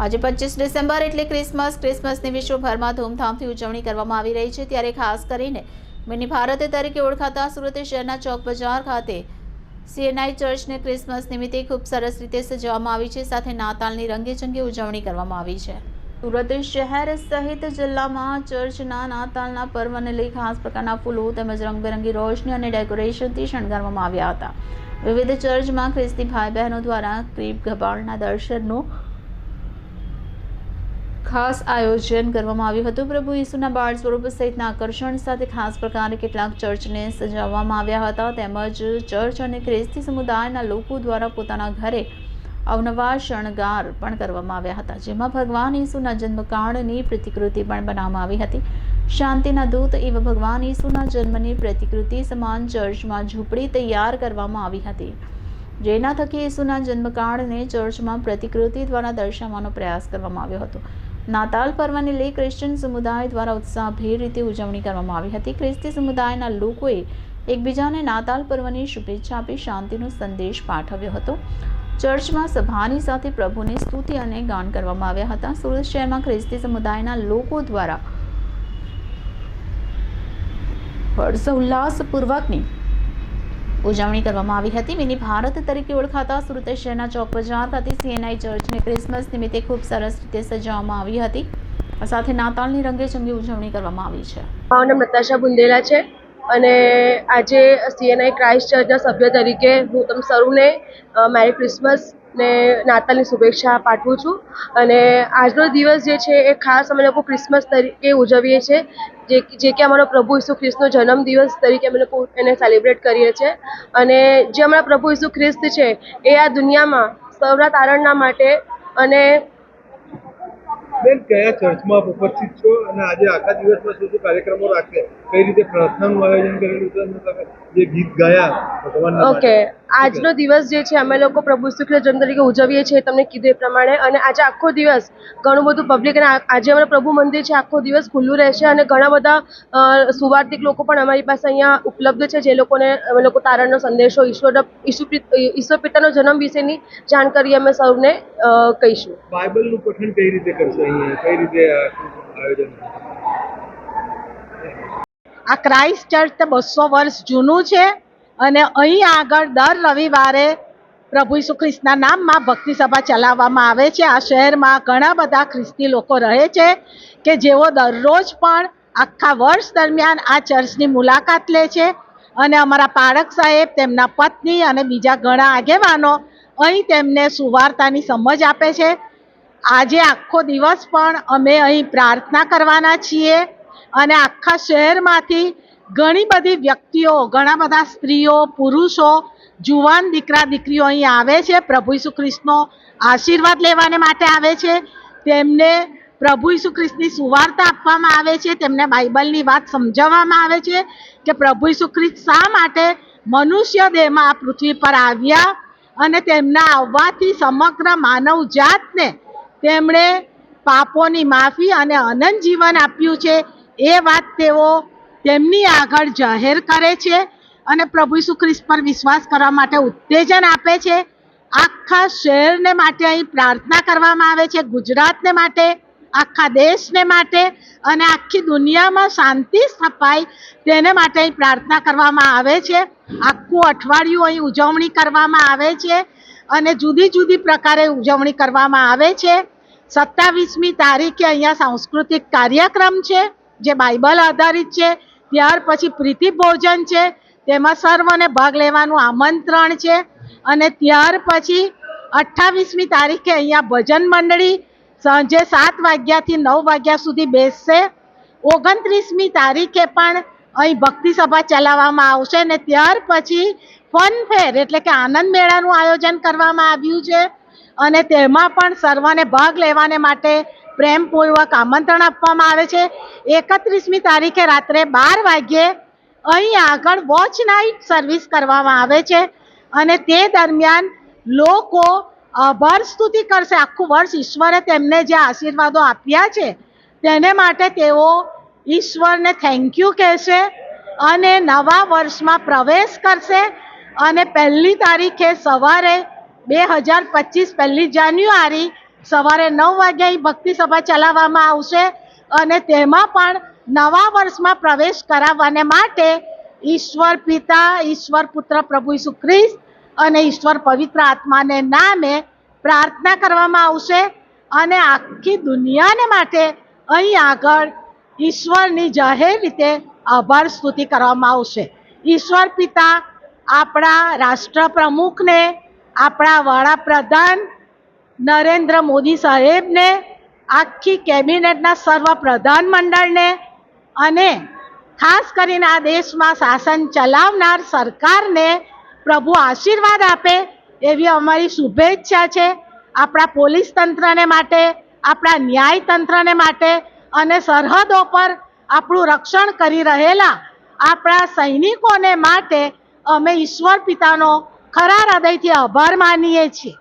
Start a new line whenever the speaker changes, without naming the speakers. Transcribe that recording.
આજે પચીસ ડિસેમ્બર એટલે ક્રિસમસ. ક્રિસમસની વિશ્વભરમાં ધૂમધામથી ઉજવણી કરવામાં આવી રહી છે ત્યારે ખાસ કરીને મિની ભારત તરીકે ઓળખાતા સુરત શહેરના ચોક બજાર ખાતે સીએનઆઈ ચર્ચને ક્રિસમસ નિમિત્તે ખૂબ સરસ રીતે સજાવવામાં આવી છે. સાથે નાતાલની રંગેચંગી ઉજવણી કરવામાં આવી છે. સુરત શહેર સહિત જિલ્લામાં ચર્ચના નાતાલના પર્વને લઈ ખાસ પ્રકારના ફૂલો તેમજ રંગબેરંગી રોશની અને ડેકોરેશનથી શણગારવામાં આવ્યા હતા. વિવિધ ચર્ચમાં ખ્રિસ્તી ભાઈ બહેનો દ્વારા ક્રીપ ગબાળના દર્શનનું ખાસ આયોજન કરવામાં આવ્યું હતું. પ્રભુ ઈસુના બાળ સ્વરૂપ સહિતના આકર્ષણ સાથે ખાસ પ્રકારે કેટલાક ચર્ચને સજાવવામાં આવ્યા હતા. તેમજ ચર્ચ અને ખ્રિસ્તી સમુદાયના લોકો દ્વારા પોતાના ઘરે અવનવા શણગાર પણ કરવામાં આવ્યા હતા, જેમાં ભગવાન ઈસુના જન્મકાળની પ્રતિકૃતિ પણ બનાવવામાં આવી હતી. શાંતિના દૂત એવા ભગવાન ઈસુના જન્મની પ્રતિકૃતિ સમાન ચર્ચમાં ઝૂંપડી તૈયાર કરવામાં આવી હતી. જેના થકી ઈસુના જન્મકાળને ચર્ચમાં પ્રતિકૃતિ દ્વારા દર્શાવવાનો પ્રયાસ કરવામાં આવ્યો હતો. નાતાલ પર્વને લઈ ક્રિશ્ચિયન સમુદાય દ્વારા ઉત્સાહભેર રીતે ઉજવણી કરવામાં આવી હતી. ખ્રિસ્તી સમુદાયના લોકોએ એકબીજાને નાતાલ પર્વની શુભેચ્છા આપી શાંતિનો સંદેશ પાઠવ્યો હતો. ચર્ચમાં સભાની સાથે પ્રભુની સ્તુતિ અને ગાન કરવામાં આવ્યા હતા. સુરત શહેરમાં ખ્રિસ્તી સમુદાયના લોકો દ્વારા હર્ષોલ્લાસપૂર્વકની ઉજવણી કરવામાં આવી હતી. મિની ભારત તરીકે ઓળખાતા સુરત શહેરના ચોક બજાર ખાતે સીએનઆઈ ચર્ચને ક્રિસમસ નિમિત્તે ખૂબ સરસ રીતે સજાવવામાં આવી હતી. સાથે નાતાલની રંગેચંગે ઉજવણી કરવામાં આવી છે.
મારું નામ નતાશા બુંદેલા છે અને આજે સીએનઆઈ ક્રાઇસ્ટ ચર્ચના સભ્ય તરીકે હું તમ સૌને મેરી ક્રિસમસ ને નાતાલની શુભેચ્છા પાઠવું છું. અને આજનો દિવસ જે છે એ ખાસ અમે લોકો ક્રિસમસ તરીકે ઉજવીએ છીએ. જે જે કે અમારો પ્રભુ ઈસુ ખ્રિસ્તનો જન્મદિવસ તરીકે અમે લોકો એને સેલિબ્રેટ કરીએ છીએ. અને જે અમારા પ્રભુ ઈસુ ખ્રિસ્ત છે, એ આ દુનિયામાં સૌના તારણના માટે અને
બેન કયા ચર્ચમાં ઉપસ્થિત છો અને આજે આખા દિવસમાં શું શું કાર્યક્રમો રાખશે કઈ રીતે પ્રાર્થનાનું આયોજન કરેલું છે તમે જે ગીત ગાયા ભગવાન
ઓકે આજનો દિવસ જે છે અમે લોકો પ્રભુ ખ્રિસ્ત જન્મ તરીકે ઉજવીએ છીએ તમને કીધું એ પ્રમાણે. અને આજે આખો દિવસ ઘણું બધું પબ્લિક અને આજે અમારું પ્રભુ મંદિર છે આખો દિવસ ખુલ્લું રહેશે અને ઘણા બધા સુવાર્થિક લોકો પણ અમારી પાસે અહીંયા ઉપલબ્ધ છે જે લોકોને અમે લોકો તારણનો સંદેશો ઈશ્વર ઈશ્વર પિતાનો જન્મ વિશેની જાણકારી અમે સૌને કહીશું.
બાઇબલનું પઠન કઈ રીતે કરશો? કઈ રીતે આયોજન
આ ક્રાઇસ્ટ ચર્ચ બસો વર્ષ જૂનું છે અને અહીં આગળ દર રવિવારે પ્રભુ ઈસુ ખ્રિસ્તના નામમાં ભક્તિ સભા ચલાવવામાં આવે છે. આ શહેરમાં ઘણા બધા ખ્રિસ્તી લોકો રહે છે કે જેઓ દરરોજ પણ આખા વર્ષ દરમિયાન આ ચર્ચની મુલાકાત લે છે અને અમારા પાળક સાહેબ, તેમના પત્ની અને બીજા ઘણા આગેવાનો અહીં તેમને સુવાર્તાની સમજ આપે છે. આજે આખો દિવસ પણ અમે અહીં પ્રાર્થના કરવાના છીએ અને આખા શહેરમાંથી ઘણી બધી વ્યક્તિઓ, ઘણા બધા સ્ત્રીઓ, પુરુષો, જુવાન દીકરા, દીકરીઓ અહીં આવે છે. પ્રભુ ઈસુ ખ્રિસ્તનો આશીર્વાદ લેવાને માટે આવે છે. તેમને પ્રભુ ઈસુ ખ્રિસ્તની સુવાર્તા આપવામાં આવે છે. તેમને બાઇબલની વાત સમજાવવામાં આવે છે કે પ્રભુ ઈસુ ખ્રિસ્ત શા માટે મનુષ્ય દેહમાં આ પૃથ્વી પર આવ્યા અને તેમના આવવાથી સમગ્ર માનવ જાતને તેમણે પાપોની માફી અને અનંત જીવન આપ્યું છે. એ વાત તેઓ તેમની આગળ જાહેર કરે છે અને પ્રભુ ઈસુ ખ્રિસ્ત પર વિશ્વાસ કરવા માટે ઉત્તેજન આપે છે. આખા શહેરને માટે અહીં પ્રાર્થના કરવામાં આવે છે, ગુજરાતને માટે, આખા દેશને માટે અને આખી દુનિયામાં શાંતિ સ્થપાય તેને માટે અહીં પ્રાર્થના કરવામાં આવે છે. આખું અઠવાડિયું અહીં ઉજવણી કરવામાં આવે છે. અને જુદી જુદી પ્રકારે ઉજવણી કરવામાં આવે છે. સત્તાવીસમી તારીખે અહીંયા સાંસ્કૃતિક કાર્યક્રમ છે, જે બાઇબલ આધારિત છે. ત્યાર પછી પ્રીતિ ભોજન છે, તેમાં સર્વને ભાગ લેવાનું આમંત્રણ છે. અને ત્યાર પછી અઠ્ઠાવીસમી તારીખે અહીંયા ભજન મંડળી સાંજે સાત વાગ્યાથી નવ વાગ્યા સુધી બેસશે. ઓગણત્રીસમી તારીખે પણ અહીં ભક્તિ સભા ચલાવવામાં આવશે ને ત્યાર પછી ફન ફેર એટલે કે આનંદ મેળાનું આયોજન કરવામાં આવ્યું છે. અને તેમાં પણ સર્વને ભાગ લેવાને માટે પ્રેમપૂર્વક આમંત્રણ આપવામાં આવે છે. એકત્રીસમી તારીખે રાત્રે બાર વાગ્યે અહીં આગળ વોચ નાઇટ સર્વિસ કરવામાં આવે છે. અને તે દરમિયાન લોકો આભાર સ્તુતિ કરશે. આખું વર્ષ ઈશ્વરે તેમને જે આશીર્વાદો આપ્યા છે, તેને માટે તેઓ ઈશ્વરને થેન્ક યુ કહેશે અને નવા વર્ષમાં પ્રવેશ કરશે અને પહેલી તારીખે સવારે બે હજાર પચીસ પહેલી જાન્યુઆરી સવારે નવ વાગ્યા અહીં ભક્તિ સભા ચલાવવામાં આવશે અને તેમાં પણ નવા વર્ષમાં પ્રવેશ કરાવવાને માટે ઈશ્વર પિતા, ઈશ્વર પુત્ર પ્રભુ ઈસુ ખ્રિસ્ત અને ઈશ્વર પવિત્ર આત્માને નામે પ્રાર્થના કરવામાં આવશે અને આખી દુનિયાને માટે અહીં આગળ ઈશ્વરની જાહેર રીતે આભાર સ્તુતિ કરવામાં આવશે. ઈશ્વર પિતા, આપણા રાષ્ટ્ર પ્રમુખને આપણા વડાપ્રધાન નરેન્દ્ર મોદી સાહેબને, આખી કેબિનેટના સર્વ પ્રધાન મંડળને અને ખાસ કરીને આ દેશમાં શાસન ચલાવનાર સરકારને પ્રભુ આશીર્વાદ આપે એવી અમારી શુભેચ્છા છે. આપણા પોલીસ તંત્રને માટે, આપણા ન્યાય તંત્રને માટે અને સરહદો પર આપણું રક્ષણ કરી રહેલા આપણા સૈનિકોને માટે અમે ઈશ્વર પિતાનો ખરા હૃદયથી આભાર માનીએ છીએ.